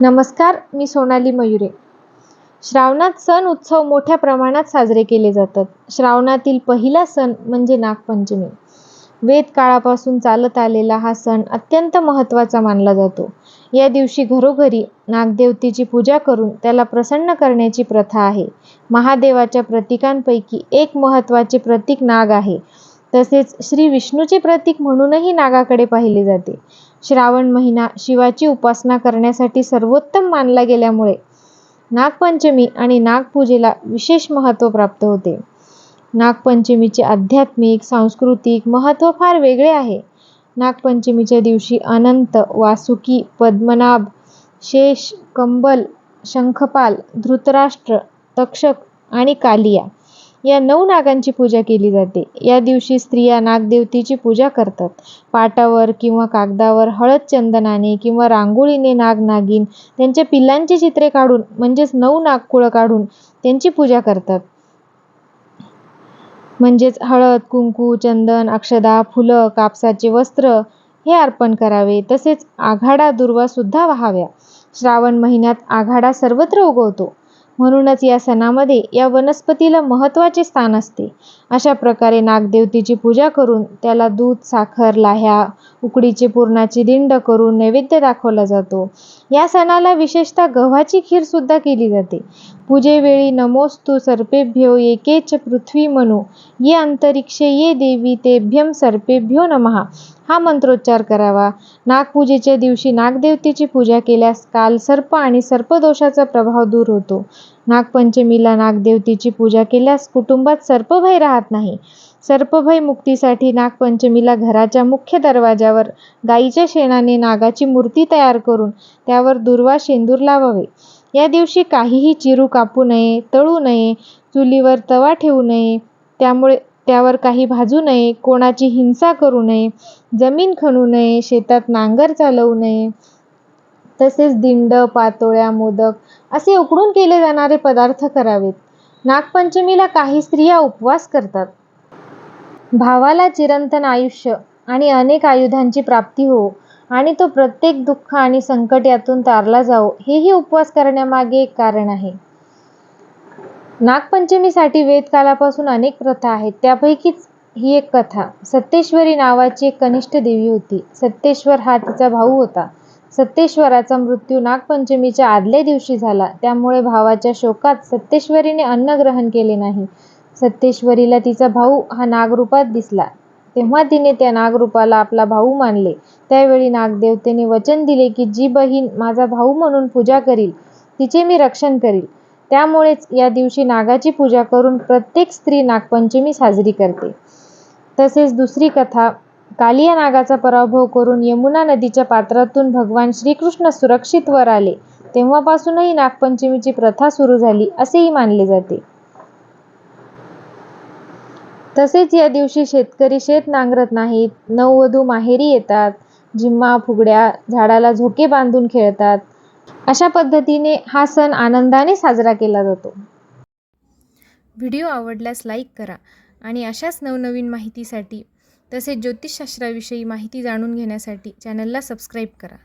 नमस्कार मी सोनाली मयुरे. श्रावणात सण उत्सव मोठ्या प्रमाणात साजरे केले जातात. श्रावणातील पहिला सण म्हणजे नागपंचमी. वेद काळापासून चालत आलेला हा सण अत्यंत महत्त्वाचा मानला जातो. या दिवशी घरोघरी नागदेवतेची पूजा करून त्याला प्रसन्न करण्याची प्रथा आहे. महादेवाच्या प्रतीकांपैकी एक महत्त्वाचे प्रतीक नाग आहे. तसेच श्री विष्णूचे प्रतीक म्हणूनही नागाकडे पाहिले जाते. श्रावण महिना शिवाची उपासना करण्यासाठी सर्वोत्तम मानला गेल्यामुळे नागपंचमी आणि नागपूजेला विशेष महत्त्व प्राप्त होते. नागपंचमीचे आध्यात्मिक सांस्कृतिक महत्त्व फार वेगळे आहे. नागपंचमीच्या दिवशी अनंत वासुकी पद्मनाभ शेष कंबल शंखपाल धृतराष्ट्र तक्षक आणि कालिया या नऊ नागांची पूजा केली जाते. या दिवशी स्त्रिया नागदेवतेची पूजा करतात. पाटावर किंवा कागदावर हळद चंदनाने किंवा रांगोळीने नाग नागिन त्यांच्या पिल्लांची चित्रे काढून म्हणजेच नऊ नागकुळं काढून त्यांची पूजा करतात. म्हणजेच हळद कुंकू चंदन अक्षदा फुलं कापसाचे वस्त्र हे अर्पण करावे. तसेच आघाडा दुर्वा सुद्धा व्हाव्या. श्रावण महिन्यात आघाडा सर्वत्र उगवतो. म्हणूनच या सणामध्ये या वनस्पतीला महत्त्वाचे स्थान असते. अशा प्रकारे नागदेवतेची पूजा करून त्याला दूध साखर लाह्या उकडीचे पुरणाची दिंड करून नैवेद्य दाखवला जातो. या सणाला विशेषतः गव्हाची खीरसुद्धा केली जाते. पूजेवेळी नमोस्तु सर्पेभ्यो एकेच पृथ्वी मनु. ये अंतरिक्षे ये देवी तेभ्यम सर्पेभ्यो नमः. हा मंत्रोच्चार करावा. नागपूजेच्या दिवशी नागदेवतेची पूजा केल्यास काल सर्प आणि सर्पदोषाचा प्रभाव दूर होतो. नागपंचमीला नागदेवतेची पूजा केल्यास कुटुंबात सर्पभय राहत नाही. सर्पभय मुक्तीसाठी नागपंचमीला घराच्या मुख्य दरवाजावर गाईच्या शेणाने नागाची मूर्ती तयार करून त्यावर दुर्वा शेंदूर लावावे. या दिवशी काहीही चिरू कापू नये तळू नये चुलीवर तवा ठेवू नये त्यामुळे त्यावर काही भाजू नये कोणाची हिंसा करू नये जमीन खणू नये शेतात नांगर चालवू नये. तसेच दिंड पातोळ्या मोदक असे उकडून केले जाणारे पदार्थ करावेत. नागपंचमीला काही स्त्रिया उपवास करतात. भावाला चिरंतन आयुष्य आणि अनेक आयुधांची प्राप्ती हो आणि तो प्रत्येक दुःख आणि संकट यातून तारला जाओ हेही उपवास करण्यामागे एक कारण आहे. नागपंचमीसाठी वेदकालापासून अनेक प्रथा आहेत त्यापैकीच ही एक कथा. सत्तेश्वरी नावाची एक कनिष्ठ देवी होती. सत्तेश्वर हा तिचा भाऊ होता. सत्तेश्वराचा मृत्यू नागपंचमीच्या आदल्या दिवशी झाला. त्यामुळे भावाच्या शोकात सत्तेश्वरीने अन्न ग्रहण केले नाही. सत्तेश्वरीला तिचा भाऊ हा नागरूपात दिसला. तेव्हा तिने त्या नागरूपाला आपला भाऊ मानले. त्यावेळी नागदेवतेने वचन दिले की जी बहीण माझा भाऊ म्हणून पूजा करील तिचे मी रक्षण करील. त्यामुळेच या दिवशी नागाची पूजा करून प्रत्येक स्त्री नागपंचमी साजरी करते. तसेच दुसरी कथा कालिया नागाचा पराभव करून यमुना नदीच्या पात्रातून भगवान श्रीकृष्ण सुरक्षित वर आले. तेव्हापासूनही नागपंचमीची प्रथा सुरू झाली असेही मानले जाते. तसेच या दिवशी शेतकरी शेत नांगरत नाहीत नववधू माहेरी येतात जिम्मा फुगड्या झाडाला झोके बांधून खेळतात. अशा पद्धतीने हा सण आनंदाने साजरा केला जातो. व्हिडिओ आवडल्यास लाईक करा आणि अशाच नवनवीन माहितीसाठी तसेच ज्योतिषशास्त्राविषयी माहिती जाणून घेण्यासाठी चॅनलला सबस्क्राईब करा.